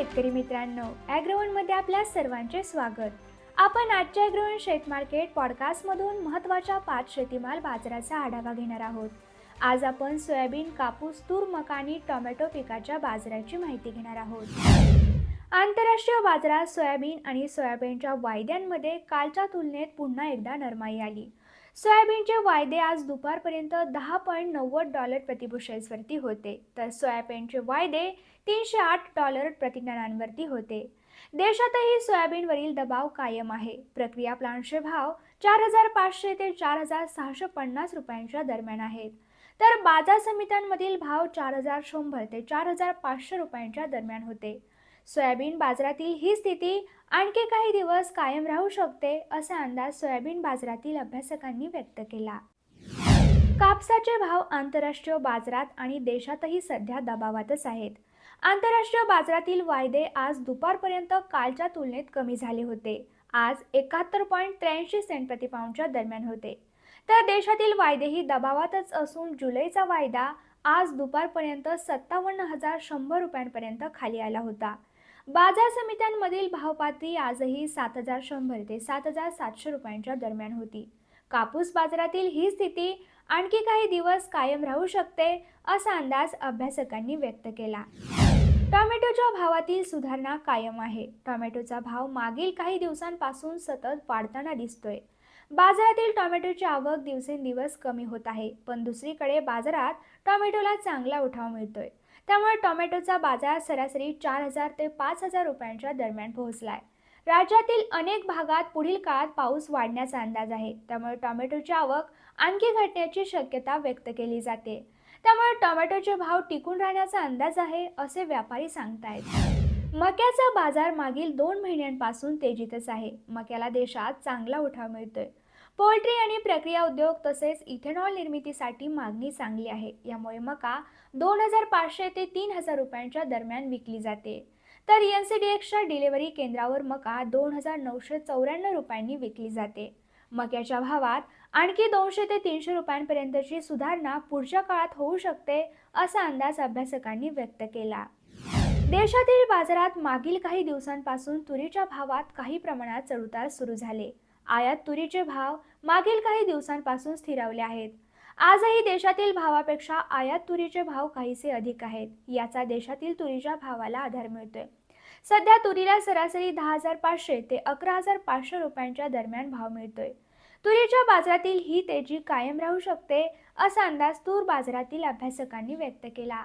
शेतकरी मित्रांनो ॲग्रोवनमध्ये आपल्या सर्वांचे स्वागत. आपण आजच्या ॲग्रोवन शेत मार्केट पॉडकास्टमधून महत्त्वाच्या पाच शेतीमाल बाजाराचा आढावा घेणार आहोत. आज आपण सोयाबीन कापूस तूर मका आणि टोमॅटो पिकाच्या बाजाराची माहिती घेणार आहोत. आंतरराष्ट्रीय बाजारात सोयाबीन आणि सोयाबीनच्या वायद्यांमध्ये कालच्या तुलनेत पुन्हा एकदा नरमाई आली. सोयाबीनचे वायदे आज दुपारपर्यंत दहा पॉईंट नव्वद डॉलर प्रतिबुशेल्सवरती होते. तर सोयाबीनचे वायदे तीनशे आठ डॉलर प्रतिटनांवरती होते. देशातही सोयाबीनवरील दबाव कायम आहे. प्रक्रिया प्लांटचे भाव चार हजार पाचशे ते चार हजार सहाशे पन्नास रुपयांच्या दरम्यान आहेत. तर बाजार समित्यांमधील भाव चार हजार शंभर ते चार हजार पाचशे रुपयांच्या दरम्यान होते. सोयाबीन बाजारातील ही स्थिती आणखी काही दिवस कायम राहू शकते असा अंदाज सोयाबीन बाजारातील अभ्यासकांनी व्यक्त केला. कापसाचे भाव आंतरराष्ट्रीय बाजारात आणि देशातही सध्या दबावातच आहेत. आंतरराष्ट्रीय बाजारातील वायदे आज दुपारपर्यंत कालच्या तुलनेत कमी झाले होते. आज एकाहत्तर पॉईंट त्र्याऐंशी सेंट प्रतिपाऊंडच्या दरम्यान होते. तर देशातील वायदेही दबावातच असून जुलैचा वायदा आज दुपारपर्यंत सत्तावन्न हजार शंभर रुपयांपर्यंत खाली आला होता. बाजार समित्यांमधील भावपातळी आजही सात हजार शंभर ते सात हजार सातशे रुपयांच्या दरम्यान होती. कापूस बाजारातील ही स्थिती आणखी काही दिवस कायम राहू शकते असा अंदाज अभ्यासकांनी व्यक्त केला. टोमॅटोच्या भावातील सुधारणा कायम आहे. टोमॅटोचा भाव मागील काही दिवसांपासून सतत वाढताना दिसतोय. बाजारातील टोमॅटोची आवक दिवसेंदिवस कमी होत आहे पण दुसरीकडे बाजारात टोमॅटोला चांगला उठाव मिळतोय. त्यामुळे टोमॅटोचा बाजार सरासरी चार हजार ते पाच हजार रुपयांच्या दरम्यान पोहोचलाय. राज्यातील अनेक भागात पुढील काळात पाऊस वाढण्याचा अंदाज आहे. त्यामुळे टोमॅटोची आवक आणखी घटण्याची शक्यता व्यक्त केली जाते. त्यामुळे टोमॅटोचे भाव टिकून राहण्याचा अंदाज आहे असे व्यापारी सांगतायत. मक्याचा बाजार मागील दोन महिन्यांपासून तेजीतच आहे. मक्याला देशात चांगला उठाव मिळतोय. पोल्ट्री आणि प्रक्रिया उद्योग तसेच इथेनॉल निर्मितीसाठी मागणी चांगली आहे. यामुळे मका दोन हजार पाचशे ते तीन हजार रुपयांच्या दरम्यान विकली जाते. तर एन सी डी एक्सच्या डिलिव्हरी केंद्रावर मका दोन हजार नऊशे चौऱ्याण्णव रुपयांनी विकली जाते. मक्याच्या भावात आणखी दोनशे ते तीनशे रुपयांपर्यंतची सुधारणा पुढच्या काळात होऊ शकते असा अंदाज अभ्यासकांनी व्यक्त केला. देशातील बाजारात मागील काही दिवसांपासून तुरीच्या भावात काही प्रमाणात चढउतार सुरू झाले. आयात तुरीचे भाव मागील काही दिवसांपासून स्थिरावले आहेत. आजही देशातील भावापेक्षा आयात तुरीचे भाव काहीसे अधिक आहेत याचा देशातील तुरीच्या भावाला आधार मिळतोय. सध्या तुरीला सरासरी दहा हजार पाचशे ते अकरा हजार पाचशे रुपयांच्या दरम्यान भाव मिळतोय. तुरीच्या बाजारातील ही तेजी कायम राहू शकते असा अंदाज तूर बाजारातील अभ्यासकांनी व्यक्त केला.